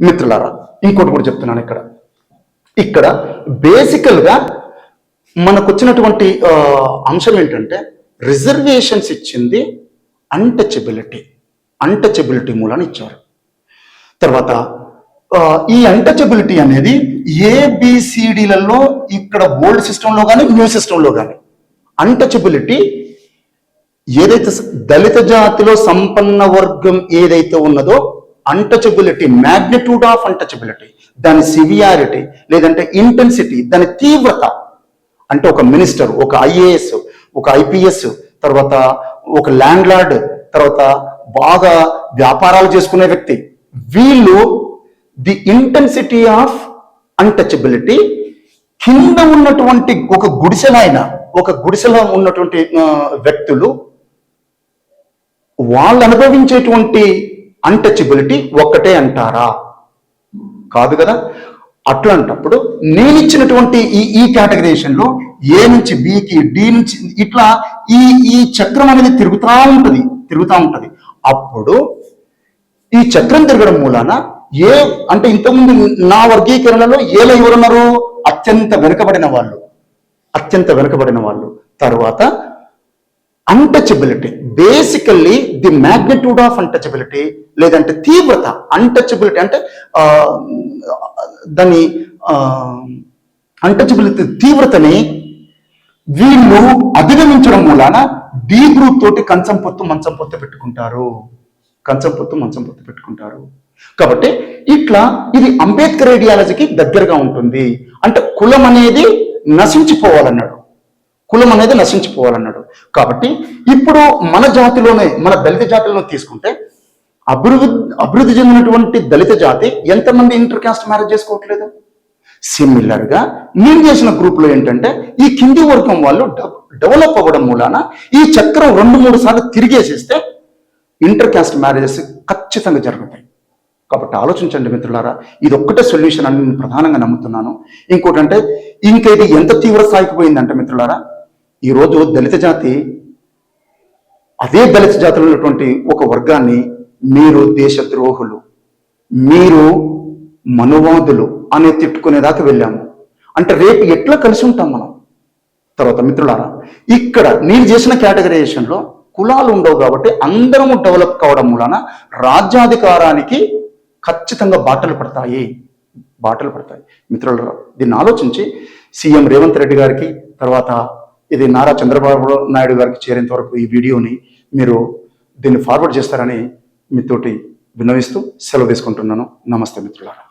మిత్రులారా ఇంకోటి కూడా చెప్తున్నాను ఇక్కడ. ఇక్కడ బేసికల్గా మనకు వచ్చినటువంటి అంశం ఏంటంటే రిజర్వేషన్స్ ఇచ్చింది అన్టచబిలిటీ అన్టచబిలిటీ మూలాన్ని ఇచ్చారు తర్వాత ఈ అన్టచబిలిటీ అనేది ఏబిసిడిలలో ఇక్కడ ఓల్డ్ సిస్టంలో కానీ న్యూ సిస్టంలో కానీ అన్టచబిలిటీ ఏదైతే దళిత జాతిలో సంపన్న వర్గం ఏదైతే ఉన్నదో అన్టచబిలిటీ మ్యాగ్నిట్యూడ్ ఆఫ్ అన్టచబిలిటీ దాని సివియారిటీ లేదంటే ఇంటెన్సిటీ దాని తీవ్రత. అంటే ఒక మినిస్టర్ ఒక ఐఏఎస్ ఒక ఐపీఎస్ తర్వాత ఒక ల్యాండ్ లార్డ్ తర్వాత బాగా వ్యాపారాలు చేసుకునే వ్యక్తి. వీళ్ళు ది ఇంటెన్సిటీ ఆఫ్ అన్టచబిలిటీ కింద ఉన్నటువంటి ఒక గుడిసెలైన ఒక గుడిసెలో ఉన్నటువంటి వ్యక్తులు వాళ్ళు అనుభవించేటువంటి అన్టచబిలిటీ ఒక్కటే అంటారా? కాదు కదా? అట్లాంటప్పుడు నేను ఇచ్చినటువంటి ఈ ఈ కేటగరైజేషన్లో లో ఏ నుంచి బికి డి నుంచి ఇట్లా ఈ ఈ చక్రం అనేది తిరుగుతూ ఉంటుంది తిరుగుతూ ఉంటుంది. అప్పుడు ఈ చక్రం తిరగడం మూలాన ఏ అంటే ఇంతకుముందు నా వర్గీకరణలో ఏలో ఎవరున్నారు? అత్యంత వెనుకబడిన వాళ్ళు. అత్యంత వెనుకబడిన వాళ్ళు. తర్వాత untouchability basically the magnitude of untouchability లేదంటే తీవ్రత అన్టచబిలిటీ అంటే దాని అన్టచబిలిటీ తీవ్రతని వీళ్ళు అధిగమించడం మూలాన డి గ్రూప్ తోటి కంచం పొత్తు మంచం పొత్తు పెట్టుకుంటారు. కంచం పొత్తు మంచం పొత్తు పెట్టుకుంటారు. కాబట్టి ఇట్లా ఇది అంబేద్కర్ ఐడియాలజీకి దగ్గరగా ఉంటుంది. అంటే కులం అనేది నశించిపోవాలన్నాడు. కులం అనేది నశించిపోవాలన్నాడు. కాబట్టి ఇప్పుడు మన జాతిలోనే మన దళిత జాతిలో తీసుకుంటే అభివృద్ధి అభివృద్ధి చెందినటువంటి దళిత జాతి ఎంతమంది ఇంటర్ కాస్ట్ మ్యారేజ్ చేసుకోవట్లేదు? సిమిలర్గా నేను చేసిన గ్రూప్లో ఏంటంటే ఈ కింది వర్గం వాళ్ళు డెవలప్ అవ్వడం మూలాన ఈ చక్రం రెండు మూడు సార్లు తిరిగేసేస్తే ఇంటర్ కాస్ట్ మ్యారేజెస్ ఖచ్చితంగా జరుగుతాయి. కాబట్టి ఆలోచించండి మిత్రులారా ఇది ఒక్కటే సొల్యూషన్ అని నేను ప్రధానంగా నమ్ముతున్నాను. ఇంకోటంటే ఇంకా ఇది ఎంత తీవ్ర స్థాయికి పోయిందంటే మిత్రులారా ఈరోజు దళిత జాతి అదే దళిత జాతిలో ఉన్నటువంటి ఒక వర్గాన్ని మీరు దేశద్రోహులు మీరు మనువాదులు అనే తిట్టుకునేదాకా వెళ్ళాము. అంటే రేపు ఎట్లా కలిసి ఉంటాం మనం? తర్వాత మిత్రులారా ఇక్కడ నేను చేసిన కేటగరైజేషన్లో కులాలు ఉండవు కాబట్టి అందరము డెవలప్ కావడం మూలన రాజ్యాధికారానికి ఖచ్చితంగా బాటలు పడతాయి. బాటలు పడతాయి. మిత్రులారా దీన్ని ఆలోచించి సీఎం రేవంత్ రెడ్డి గారికి తర్వాత ఇది నారా చంద్రబాబు నాయుడు గారికి చేరేంత వరకు ఈ వీడియోని మీరు దీన్ని ఫార్వర్డ్ చేస్తారని మీతోటి విన్నవిస్తూ సెలవు తీసుకుంటున్నాను. నమస్తే మిత్రులారా.